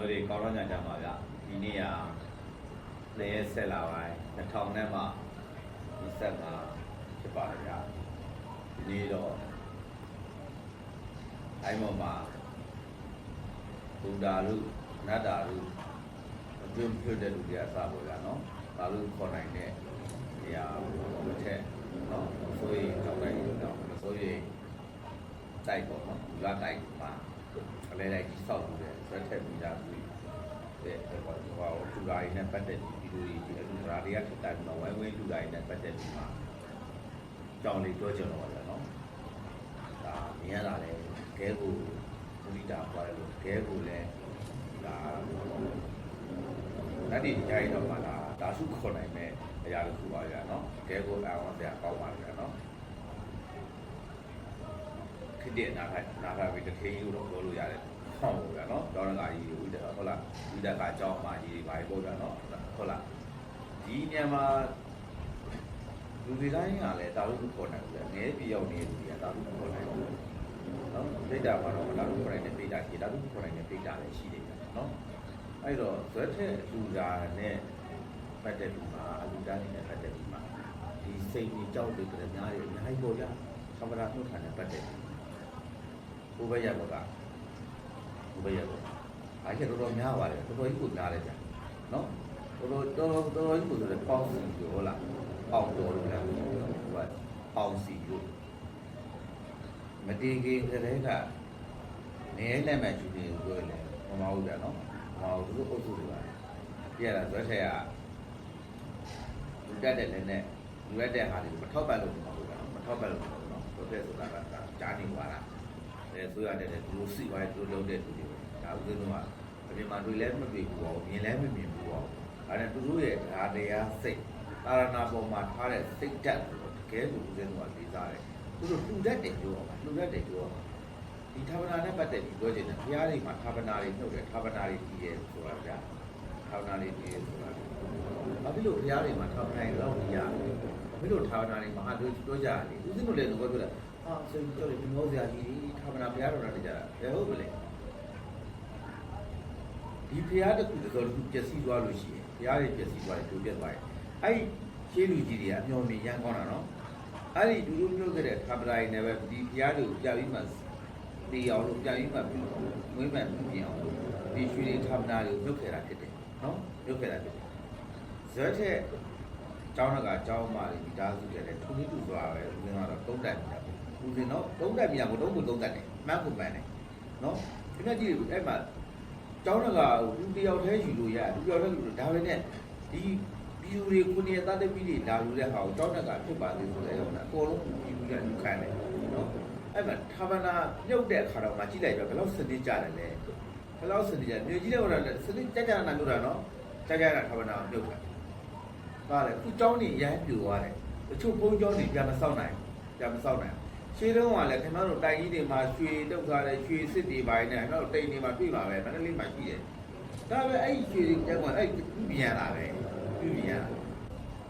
တို့တွေကောင်းတော့ညကြမှာဗျဒီနေ့ကလည်းရက်ဆက်လာပိုင်း2000နဲ့မှ25ဖြစ်ပါတယ်ဗျဒီနေ့တော့အဲ့မောမှာဘုဒ္ဓလူနတ်တာလူအတွင်းဖြစ်တဲ့လူတွေကစပေါ်ကြနော်ဒါလူခေါ်နိုင်တဲ့နေရာတစ်ထက်နော်ဆိုရင်ကြောက်တိုင်းတော့ဆိုရင်တိုက်ပေါ့နော်လူကတိုက်ပါ အလဲလိုက်ကြီးဆောက်ပြီးတယ်ဆွဲထက်ပြီးသားဘူးတဲ့ဟိုဟိုလူဓာရီနဲ့ပတ်သက်ပြီးဒီလိုကြီးလူဓာရီကထက်တိုင်းမှာဝိုင်းဝန်းလူဓာရီနဲ့ပတ်သက်ပြီးမှကြောင်လေးပြောကြတော့တယ်နော်ဒါမြင်ရတာလေခဲကိုဘုရားပွားတယ်လို့ခဲကိုလည်းဒါအဲ့ဒီကြိုင်တော့မှလာဒါစုခေါ်နိုင်မဲ့အရာတစ်ခုပါဗျာနော်ခဲကိုအောင်ဆရာကောင်းပါ ဗျာနော်ခစ်တဲ့နာခနာခပြီးတထင်းလို့တော့ပြောလို့ရတယ်ဟောပေါ့ဗျာနော်ကျောင်းကကြီးတွေဦးတယ်ဟုတ်လားဒီတက်ကကျောင်းမကြီးတွေဘာပေါ့ဗျာနော်ဟုတ်လားဒီမြန်မာလူတွေတိုင်းကလည်းတာလို့ခေါ်နိုင်တယ်ငဲပြောင်းနေလူတွေကတာလို့ခေါ်နိုင်တယ်နော်ဒိတ်တာမှာတော့တာလို့ခေါ်နိုင်တဲ့ဒိတ်တာကြီးတာလို့ခေါ်နိုင်တဲ့ဒိတ်တာလည်းရှိတယ်ဗျာနော်အဲ့တော့ဇွဲထက်လူသားနဲ့ပတ်သက်ပြီးမှအလူသားနေနဲ့ပတ်သက်ပြီးမှဒီစိတ်ကြီးကြောက်တွေကြတဲ့များတွေအများကြီးပေါ့ဗျာသမ္မာနှုတ်ခံတဲ့ပတ်သက်ပြီး ဘုဘရဘောကဘုဘရဘောအားကျတော့တော်များပါတယ်တော်တော်ကြီးကိုများတယ်ဗျာနော်တော်တော်တော်တော်တော်ကြီးကိုဆိုတော့ပေါင်းစီကိုဟုတ်လားပေါင်းတော်လို့လည်းဟုတ်ပေါင်းစီကိုမတေးခင်ကလေးကနေလက်မဲ့ချူတယ်ကိုပြောလေမမဟုတ်ဗျာနော်မမဟုတ်သူအုပ်စုတွေပါပြရတာဇွဲထက်ကလူတက်တဲ့လည်းနဲ့လူရက်တဲ့ဟာတွေမထောက်ပံ့လို့မဟုတ်ဘူးမထောက်ပံ့လို့မဟုတ်ဘူးနော်ဆိုတဲ့ဆိုတာကကြားနေပါ လားအဲဆိုရတယ်လေသူတို့စီသွားတယ်သူတို့လုပ်တဲ့သူတွေဒါဥစဉ်တော့အပြင်မှာတွေ့လဲမတွေ့ဘူးပေါ့မြင်လဲမမြင်ဘူးပေါ့အဲဒါသူတို့ရဲ့ဓာတရားစိတ်သာရဏပေါ်မှာထားတဲ့စိတ်ဓာတ်ကိုတကယ်ကိုဥစဉ်တော့လေးစားတယ်သူတို့လှူတတ်တယ်ပြောပါလှူတတ်တယ်ပြောပါဒီသာဝနာနဲ့ပတ်သက်ပြီးပြောချင်တယ်ဘုရားတွေမှာသာဝနာတွေနှုတ်တယ်သာဝနာတွေကြည့်ရဲဆိုတာကြာသာဝနာတွေကြည့်ရဲဆိုတာဘာဖြစ်လို့ဘုရားတွေမှာသာဝနာတွေလောက်ကြည့်ရလဲဘာဖြစ်လို့သာဝနာတွေမှာဟာတို့ပြောကြတယ်ဥစဉ်တို့လည်းတော့ပြောတယ် အာဆိုကြတယ်ဒီမောစရာကြီးထာဝရဘုရားတော်တာကြတာဘယ်ဟုတ်မလဲဒီဘုရားတစ်ခုတစ်စောတစ်ခုပျက်စီးသွားလို့ရှိရင်ဘုရားတွေပျက်စီးသွားတယ်ဒုပြတ်သွားတယ်အဲ့ဒီရှင်းလူကြီးတွေကအမျော်မြင်ရမ်းကောင်းတာနော်အဲ့ဒီဒူတို့မျိုးခဲ့တဲ့ထာဝရတွေနဲ့ပဲဒီဘုရားတွေကိုကြာပြီးမှတေးအောင်လို့ကြာပြီးမှပြီးမွေးမှန်ပြင်အောင်လို့ဒီရွှေတွေထာဝရတွေကိုမြုပ်ခဲ့တာဖြစ်တယ်နော်မြုပ်ခဲ့တာဖြစ်တယ်ဇွဲထက်ကျောင်းကကျောင်းမလေးဒီသားစုတဲ့ထုံးတူသွားပဲဦးဇင်းကတော့တုံးတက်နေတာ ဘူးခင်နော်တုံးတက်မြန်ကိုတုံးကိုတုံးတက်တယ်မှန်းကိုမှန်းတယ်နော်ခင်ဗျကြည့်အဲ့မှာကျောင်းတကာကိုလူတယောက်တည်းယူလို့ရတယ်လူတယောက်တည်းလူဒါပဲနဲ့ဒီပြည်သူတွေကိုနေသားတဲ့ပြည်တွေဒါယူတဲ့ဟာကိုကျောင်းတကာဖြစ်ပါသေးဆိုလဲဟုတ်လားအကုန်လုံးပြည်သူတွေလူခံတယ်နော်အဲ့မှာဌာပနာပြုတ်တဲ့အခါတော့မှကြည့်လိုက်တော့ဘယ်လောက်စနစ်ကြတယ်လဲဘယ်လောက်စနစ်ကြမြေကြီးတဲ့ဟိုတော့စနစ်ကြကြနာမျိုးတာနော်ကြကြနာဌာပနာပြုတ်တာပါလေခုကျောင်းနေရမ်းပြိုသွားတယ်တချို့ဘုံကျောင်းနေပြန်မဆောက်နိုင်ပြန်မဆောက်နိုင် ရှင်းတော့ကလည်းခင်ဗျားတို့တိုင်ကြီးတွေမှာရွှေတုပ်ထားတဲ့ရွှေစစ်တွေပိုင်းနဲ့ခင်ဗျားတို့တိမ်တွေမှာတွေ့ပါပဲမန္တလေးမှာရှိတယ်။ဒါပဲအဲ့ဒီရွှေတွေတက်ကွာအဲ့ဒီပြုပြင်ရတာပဲပြုပြင်ရတာ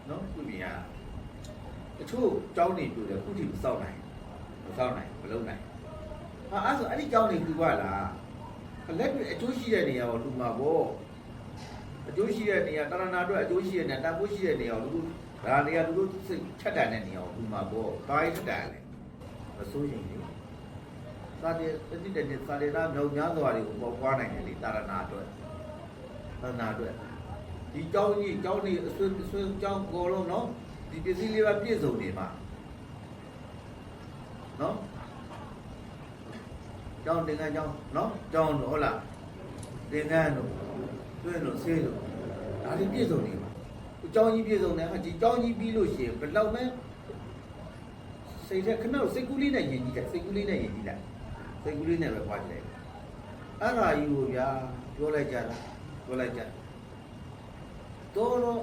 နော်ပြုပြင်ရတာ။တချို့ကြောင်းတွေပြုတယ်ခုထိမစောက်နိုင်မစောက်နိုင်မလုံးနိုင်။ဟာအဲ့ဆိုအဲ့ဒီကြောင်းတွေပြုရလား။ခလက်တွေအကျိုးရှိတဲ့နေရာကိုလူမှာပေါ့။အကျိုးရှိတဲ့နေရာတရဏအတွက်အကျိုးရှိတဲ့နေရာတန်ဖိုးရှိတဲ့နေရာကိုလူဒါနေရာလူတို့စိတ်ချက်တန်တဲ့နေရာကိုလူမှာပေါ့။ဘာကြီးချက်တန်လဲ။ မစိုးရင်လေသာတေတတိတည်းသာတေနာမြောက်များစွာတွေကိုပေါ်ပွားနိုင်တယ်လေတရဏအတွက်တရဏအတွက်ဒီเจ้าကြီးเจ้าနေအဆွေအဆွေเจ้าကိုလုံးနော်ဒီပစ္စည်းလေးပါပြည့်စုံနေမှာနော်เจ้าတင်ကန်းเจ้าနော်เจ้าတို့ဟုတ်လားတင်ကန်းတို့ တွင်းလို့ဆေးလို့ဒါတွေပြည့်စုံနေမှာအကြောင်းကြီးပြည့်စုံတယ်ဟာဒီအကြောင်းကြီးပြီးလို့ရှိရင်ဘယ်လောက်မဲ စိတ်ထဲခဏစိတ်ကူးလေးနဲ့ယဉ်ကြီးတယ်စိတ်ကူးလေးနဲ့ယဉ်ကြီးတယ်စိတ်ကူးလေးနဲ့ပဲပွားကြတယ်အဲ့ဒါကြီးကိုဗျာပြောလိုက်ကြတာပြောလိုက်ကြတော့တော့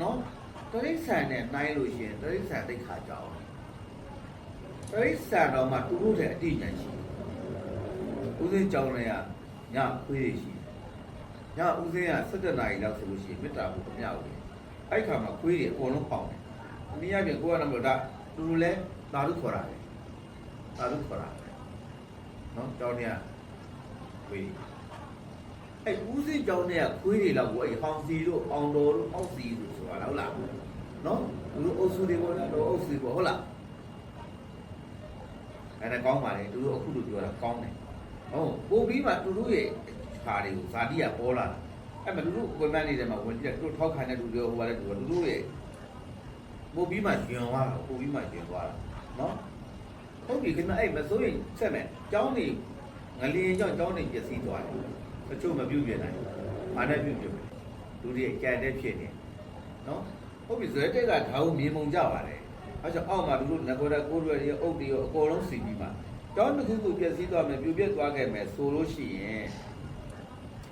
နော်တရိစ္ဆာန်နဲ့နိုင်လို့ရှိရင်တရိစ္ဆာန်တိတ်ခါကြောင်းတရိစ္ဆာန်တော့မှသူတို့တဲ့အတိညာရှိဦးစင်းကြောင်းလည်းညခွေးရှိညဦးစင်းက17နာရီလောက်ဆိုလို့ရှိရင်မေတ္တာကိုအမြောက်ဝင်အဲ့ခါမှာခွေးတွေအကုန်လုံးပေါင်တယ်အနည်းအချင်းကိုယ်ကလည်းမလို့ဒါသူတို့လည်း သာဓုခေါ်တာပဲ။သာဓုခေါ်တာပဲ။နော်ကြောင်းเนี่ยခွေး အဲ့ဦးစိကြောင်းတဲ့ခွေးတွေလောက်ကိုအဲ့ဟောင်စီတို့အောင်တော်တို့အောက်စီတို့ဆိုတာဟုတ်လားနော်သူတို့အုပ်စုတွေပေါ့နော်တို့အုပ်စုပေါ့ဟုတ်လားအဲ့ဒါကောင်းပါလေသူတို့အခုလိုပြောတာကောင်းတယ်ဟုတ်ပို့ပြီးမှသူတို့ရဲ့ခါတွေကိုဇာတိကပေါ်လာတာအဲ့မှာသူတို့ဝင်မနေတယ်မှာဝင်ကြည့်တယ်သူတို့ထောက်ခံတဲ့လူတွေဟိုပါလေသူတို့ရဲ့ပို့ပြီးမှညွန်သွားတာပို့ပြီးမှညွန်သွားတာ နော်ဟုတ်ပြီခင်ဗျအဲ့မစိုးရင်ဆက်မယ်ကျောင်းနေငလျင်ကြောင့်ကျောင်းနေပျက်စီးသွားတယ်တချို့မပြုတ်ပြနိုင်ဘူးဘာနဲ့ပြုတ်ပြမယ်လူတွေကြံတဲ့ဖြစ်နေနော်ဟုတ်ပြီဇွဲတက်ကဓာတ်ကိုမြေမုံကြပါတယ်အဲကြောင့်အောက်မှာသူတို့ငကောရကိုရွယ်တွေအုပ်တွေရောအကုန်လုံးစီပြီးမှကျောင်းတစ်ခုခုပျက်စီးသွားမယ်ပြိုပြက်သွားခဲ့မယ်ဆိုလို့ရှိရင်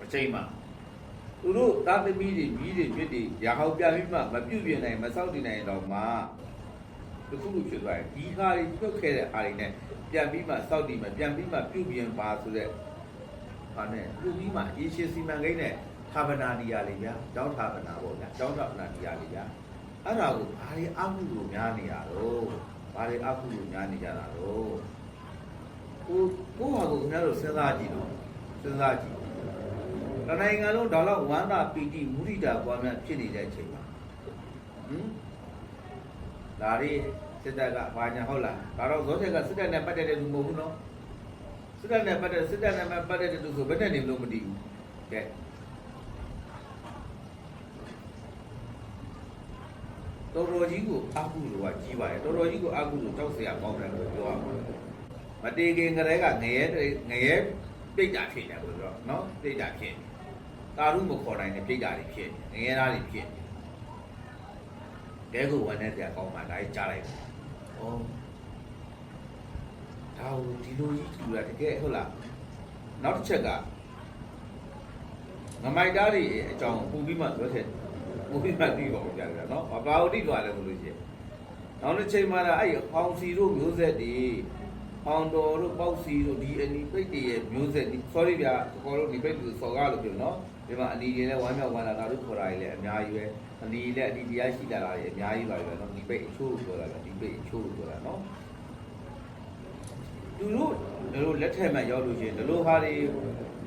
အချိန်မှာသူတို့သားသမီးတွေမိတွေမြစ်တွေရာဟောက်ပြပြီးမှမပြုတ်ပြနိုင်မဆောက်တည်နိုင်တော့မှ တခုခုဖြစ်သွားရင်ဒီဟာတွေပြုတ်ခဲ့တဲ့အားတွေနဲ့ပြန်ပြီးမှစောက်တည်မှပြန်ပြီးမှပြုတ်ပြင်ပါဆိုတဲ့ဟာနဲ့ပြုတ်ပြီးမှရေရှည်စီမံကိန်းနဲ့သာဗနာနေရာလေးဗျာကျောင်းသာဗနာပေါ့ဗျာကျောင်းသာဗနာနေရာလေးဗျာအဲ့ဒါကိုဘာတွေအမှုလို့များနေရတော့ဘာတွေအမှုလို့များနေကြတာတော့ကိုကိုဟာကိုခင်ဗျားတို့စဉ်းစားကြည့်တော့စဉ်းစားကြည့်တနိုင်ငံလုံးဒါတော့ဝမ်းသာပီတိမုဒိတာပွားများဖြစ်နေတဲ့အချိန်မှာဟမ် ဒါရီစစ်တပ်ကဘာညာဟုတ်လားဒါတော့ဇောထက်ကစစ်တပ်နဲ့ပတ်သက်တဲ့လူမဟုတ်ဘူးနော်စစ်တပ်နဲ့ပတ်သက်စစ်တပ်နဲ့ပတ်သက်တဲ့လူဆိုဘယ်နဲ့နေလို့မတည်ဘူးကဲတော်တော်ကြီးကိုအကုလိုကကြီးပါတယ်တော်တော်ကြီးကိုအကုလိုတောက်เสียကောင်းတယ်လို့ပြောရမှာမတေခင်ကလေးကငရဲငရဲပြိတ်တာဖြစ်တယ်လို့ပြောနော်ပြိတ်တာဖြစ်တာရုမခေါ်နိုင်တဲ့ပြိတ်တာတွေဖြစ်ငရဲသားတွေဖြစ် တဲကိုဝန်နဲ့တရားကောင်းမှဒါကြီးကြားလိုက်ဩဒါဟိုဒီလိုကြီးကြည့်ရတကယ်ဟုတ်လားနောက်တစ်ချက်ကငမိုက်သားတွေအကြောင်းပူပြီးမှပြောချက်ပူပြီးမှပြီးပါဦးကြာကြနော်ဘာဘာလို့တိသွားလဲဆိုလို့ရှိရင်နောက်တစ်ချိန်မှာအဲ့ဟောင်စီတို့မျိုးဆက်တွေဟောင်တော်တို့ပေါက်စီတို့ဒီအနီပိတ်တွေရဲ့မျိုးဆက် sorry ဗျာကိုတို့ဒီပိတ်တွေစော်ကားလို့ပြောနော်ဒီမှာအနီတွေလည်းဝမ်းမြောက်ဝမ်းလာတာတို့ခေါ်တာကြီးလည်းအများကြီးပဲ အနီလည်းအနီတရားရှိလာတာကြီးအများကြီးပါပဲနော်ဒီပိတ်အချိုးလို့ပြောတာပဲဒီပိတ်အချိုးလို့ပြောတာနော်သူတို့တို့လက်ထက်မှာရောက်လို့ရှိရင်ဒီလိုဟာတွေ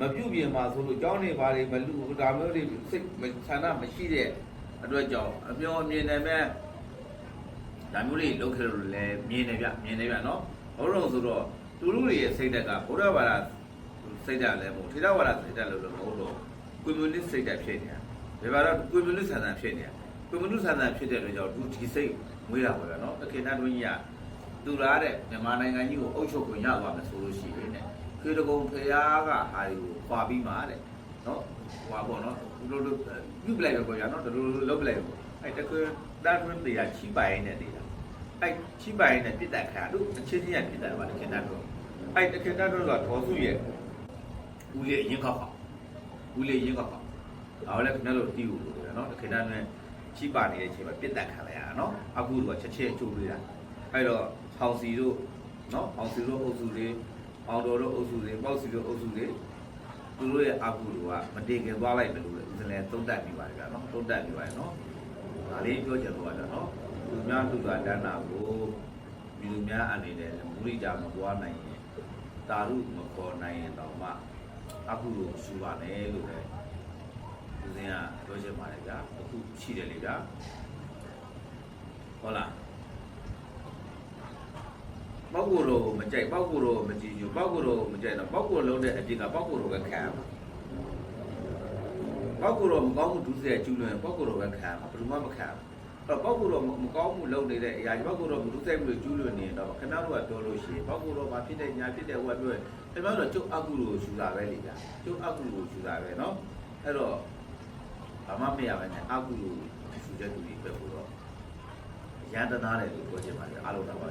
မပြုတ်ပြင်မှာဆိုလို့ကြောင်းနေပါလေမလူဒါမျိုးတွေစိတ်ဆန္ဒမရှိတဲ့အတွက်ကြောင့်အပြောအမြင်နဲ့မဲ့ဒါမျိုးတွေလုပ်ခဲ့လို့လည်းမြင်နေပြမြင်နေပြနော်ဘုရားဆိုတော့သူတို့တွေရဲ့စိတ်ဓာတ်ကဘုရားဘာသာစိတ်ဓာတ်လည်းမဟုတ်ထေရဝါဒစိတ်ဓာတ်လို့လည်းမဟုတ်တော့ကွန်မြူနစ်စိတ်ဓာတ်ဖြစ်နေတာ ဒါပေမဲ့ကွန်မြူနစ်ဆန္ဒဖြစ်နေတာကွန်မြူနစ်ဆန္ဒဖြစ်တဲ့အတွက်ကြောင့်သူဒီစိတ်မွေးတာပေါ့ဗျာနော်တခင်နာတွင်းကြီးကသူလားတဲ့မြန်မာနိုင်ငံကြီးကိုအုပ်ချုပ်ခွင့်ရသွားမယ်ဆိုလို့ရှိရင်တဲ့ခေတကုံဖျားကဟာတွေကိုခွာပြီးမှတဲ့နော်ဟွာပေါ့နော်ဒီလိုလိုပြုတ်ပလိုက်ပဲပေါ့ဗျာနော်ဒီလိုလိုလုပ်ပလိုက်ပဲပေါ့အဲ့တကွတာတွင်းတရားချိပိုင်နေတဲ့တရားအဲ့ချိပိုင်နဲ့ပြစ်တက်ခါတို့အချင်းချင်းရပြစ်တက်ပါတခင်နာတွင်းအဲ့တခင်နာတွင်းကထောစုရဲ့ဦးလေးရင်ခောက်ပါဦးလေးရင်ခောက်ပါ ဒါလည်းခင်ဗျားတို့တီးဖို့လို့ပြောနော်တခင်နာနဲ့ချိပါနေတဲ့အချိန်မှာပြစ်တက်ခါလိုက်ရတာနော်အခုတော့ချက်ချင်းအကျိုးပေးတာအဲ့တော့ဟောင်စီတို့နော်ဟောင်စီတို့အုပ်စုတွေအောင်တော်တို့အုပ်စုတွေပေါ့စီတို့အုပ်စုတွေသူတို့ရဲ့အကူတို့ကမတင်ခင်သွားလိုက်တယ်လို့ဦးစလဲသုံးတက်ပြီးပါတယ်ဗျာနော်သုံးတက်ပြီးပါတယ်နော်ဒါလေးပြောချင်တော့တာနော်သူများသူကတန်းတာကိုဒီလူများအနေနဲ့မူရိတာမပွားနိုင်ရင်တာရုမခေါ်နိုင်ရင်တော့မှအကူတို့ရှူပါနဲ့လို့လည်း ဦးစင်းကပြောချင်ပါတယ်ဗျာအခုရှိတယ်လေဗျာဟုတ်လားပေါက်ကိုတော့မကြိုက်ပေါက်ကိုတော့မကြည့်ကြပေါက်ကိုတော့မကြိုက်တော့ပေါက်ကိုလုံးတဲ့အပြင်ကပေါက်ကိုတော့ပဲခံရမှာပေါက်ကိုတော့မကောင်းမှုဒုစရိုက်ကျူးလွန်ပေါက်ကိုတော့ပဲခံရမှာဘယ်သူမှမခံဘူးအဲ့ပေါက်ကိုတော့မကောင်းမှုလုပ်နေတဲ့အရာပေါက်ကိုတော့ဒုစရိုက်မှုတွေကျူးလွန်နေတော့ခဏတော့ပြောလို့ရှိရင်ပေါက်ကိုတော့မဖြစ်တဲ့ညာဖြစ်တဲ့ဟိုကပြောရင်ခင်ဗျားတို့ကျုပ်အကုလို့ရှူတာပဲလေကြာကျုပ်အကုလို့ရှူတာပဲเนาะအဲ့တော့ ဘာမှမရပါနဲ့အကုလို့ရှူတဲ့သူတွေပဲကိုတော့ရန်တနာတယ်လို့ပြောချင်ပါတယ်အားလုံးတော့ပါ